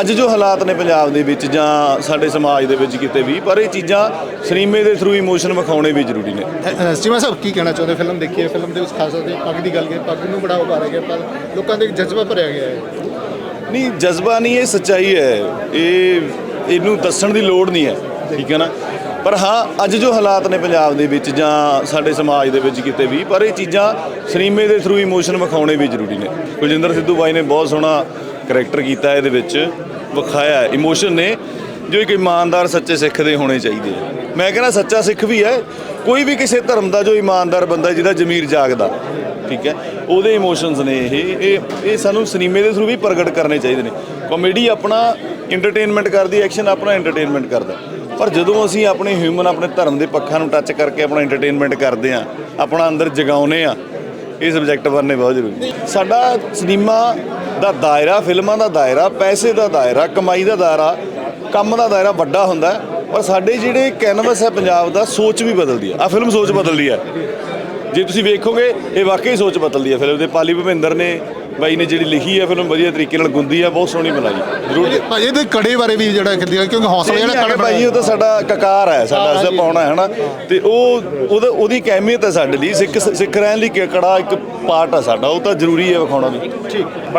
ਅੱਜ ਜੋ ਹਾਲਾਤ ਨੇ ਪੰਜਾਬ ਦੇ ਵਿੱਚ ਜਾਂ ਸਾਡੇ ਸਮਾਜ ਦੇ ਵਿੱਚ ਕਿਤੇ ਵੀ ਪਰ ਇਹ ਚੀਜ਼ਾਂ ਸਿਨੇਮੇ ਦੇ ਥਰੂ ਇਮੋਸ਼ਨ ਵਿਖਾਉਣੇ ਵੀ ਜ਼ਰੂਰੀ ਨੇ। ਸਿਮਾ ਸਾਹਿਬ ਕੀ ਕਹਿਣਾ ਚਾਹੁੰਦੇ ਫਿਲਮ ਦੇਖੀ ਹੈ ਫਿਲਮ ਦੇ ਵਿੱਚ ਖਾਸ ਕਰਕੇ ਪੱਗ ਦੀ ਗੱਲ ਕੀ ਪੱਗ ਨੂੰ ਬੜਾ ਉਭਾਰਿਆ ਗਿਆ ਪਰ ਲੋਕਾਂ ਦੇ ਜਜ਼ਬਾ ਭਰਿਆ ਗਿਆ ਹੈ। ਨਹੀਂ ਜਜ਼ਬਾ ਨਹੀਂ ਇਹ ਸੱਚਾਈ ਹੈ। ਇਹ ਇਹਨੂੰ ਦੱਸਣ ਦੀ ਲੋੜ ਨਹੀਂ ਹੈ ਠੀਕ ਹੈ ਨਾ? ਪਰ ਹਾਂ ਅੱਜ ਜੋ ਹਾਲਾਤ ਨੇ ਪੰਜਾਬ ਦੇ ਵਿੱਚ ਜਾਂ ਸਾਡੇ ਸਮਾਜ ਦੇ ਵਿੱਚ ਕਿਤੇ ਵੀ ਪਰ ਇਹ ਚੀਜ਼ਾਂ ਸਿਨੇਮੇ ਦੇ ਥਰੂ ਇਮੋਸ਼ਨ ਵਿਖਾਉਣੇ ਵੀ ਜ਼ਰੂਰੀ ਨੇ। ਕੁਲਜਿੰਦਰ ਸਿੱਧੂ ਬਾਈ ਨੇ ਬਹੁਤ ਸੋਹਣਾ ਕਰੈਕਟਰ ਕੀਤਾ ਇਹਦੇ ਵਿੱਚ, ਵਿਖਾਇਆ ਇਮੋਸ਼ਨ ਨੇ ਜੋ ਇੱਕ ਇਮਾਨਦਾਰ ਸੱਚੇ ਸਿੱਖ ਦੇ ਹੋਣੇ ਚਾਹੀਦੇ ਆ। ਮੈਂ ਕਹਿੰਦਾ ਸੱਚਾ ਸਿੱਖ ਵੀ ਹੈ, ਕੋਈ ਵੀ ਕਿਸੇ ਧਰਮ ਦਾ ਜੋ ਇਮਾਨਦਾਰ ਬੰਦਾ ਜਿਹਦਾ ਜ਼ਮੀਰ ਜਾਗਦਾ, ਠੀਕ ਹੈ, ਉਹਦੇ ਇਮੋਸ਼ਨਸ ਨੇ ਇਹ। ਇਹ ਇਹ ਸਾਨੂੰ ਸਿਨੇਮੇ ਦੇ ਥਰੂ ਵੀ ਪ੍ਰਗਟ ਕਰਨੇ ਚਾਹੀਦੇ ਨੇ। ਕਾਮੇਡੀ ਆਪਣਾ ਐਂਟਰਟੇਨਮੈਂਟ ਕਰਦੀ ਐਕਸ਼ਨ ਆਪਣਾ ਐਂਟਰਟੇਨਮੈਂਟ ਕਰਦਾ। ਪਰ ਜਦੋਂ ਅਸੀਂ ਆਪਣੇ ਹਿਊਮਨ ਆਪਣੇ ਧਰਮ ਦੇ ਪੱਖਾਂ ਨੂੰ ਟੱਚ ਕਰਕੇ ਆਪਣਾ ਐਂਟਰਟੇਨਮੈਂਟ ਕਰਦੇ ਆ ਆਪਣਾ ਅੰਦਰ ਜਗਾਉਨੇ ਆ ਇਹ ਸਬਜੈਕਟ ਬਣਨੇ ਬਹੁਤ ਜ਼ਰੂਰੀ ਸਾਡਾ ਸਿਨੇਮਾ ਦਾ ਦਾਇਰਾ ਫਿਲਮਾਂ ਦਾ ਦਾਇਰਾ ਪੈਸੇ ਦਾ ਦਾਇਰਾ ਕਮਾਈ ਦਾ ਦਾਇਰਾ ਕੰਮ ਦਾ ਦਾਇਰਾ ਵੱਡਾ ਹੁੰਦਾ ਪਰ ਸਾਡੇ ਜਿਹੜੇ ਕੈਨਵਸ ਹੈ ਪੰਜਾਬ ਦਾ ਸੋਚ ਵੀ ਬਦਲਦੀ ਹੈ। ਆ ਫਿਲਮ ਸੋਚ ਬਦਲਦੀ ਹੈ। ਜੇ ਤੁਸੀਂ ਵੇਖੋਗੇ ਇਹ ਵਾਕਈ ਸੋਚ ਬਦਲਦੀ ਹੈ ਫਿਲਮ ਦੇ। ਪਾਲੀ ਭੁਪਿੰਦਰ ਨੇ ਬਾਈ ਨੇ ਜਿਹੜੀ ਲਿਖੀ ਹੈ ਫਿਲਮ ਵਧੀਆ ਤਰੀਕੇ ਨਾਲ ਗੁੰਦੀ ਹੈ ਬਹੁਤ ਸੋਹਣੀ ਬਣਾਈ। ਜ਼ਰੂਰ। ਭਾਜੀ ਇਹਦੇ ਕੜੇ ਬਾਰੇ ਵੀ ਜਿਹੜਾ ਕਹਿੰਦੇ ਆ, ਕਿਉਂਕਿ ਹੌਸਲਾ ਜਿਹੜਾ ਕੜੇ ਭਾਈ ਉਹ ਤਾਂ ਸਾਡਾ ਕਕਾਰ ਹੈ ਸਾਡਾ ਅਸਲ। ਪਾਉਣਾ ਹੈ ਨਾ ਤੇ ਉਹ ਉਹਦਾ ਉਹਦੀ ਇੱਕ ਅਹਿਮੀਅਤ ਹੈ ਸਾਡੇ ਲਈ ਸਿੱਖ ਸਿੱਖ ਰਹਿਣ ਲਈ ਕੜਾ ਇੱਕ ਪਾਰਟ ਹੈ ਸਾਡਾ ਉਹ ਤਾਂ ਜ਼ਰੂਰੀ ਹੈ ਵਿਖਾਉਣਾ ਵੀ।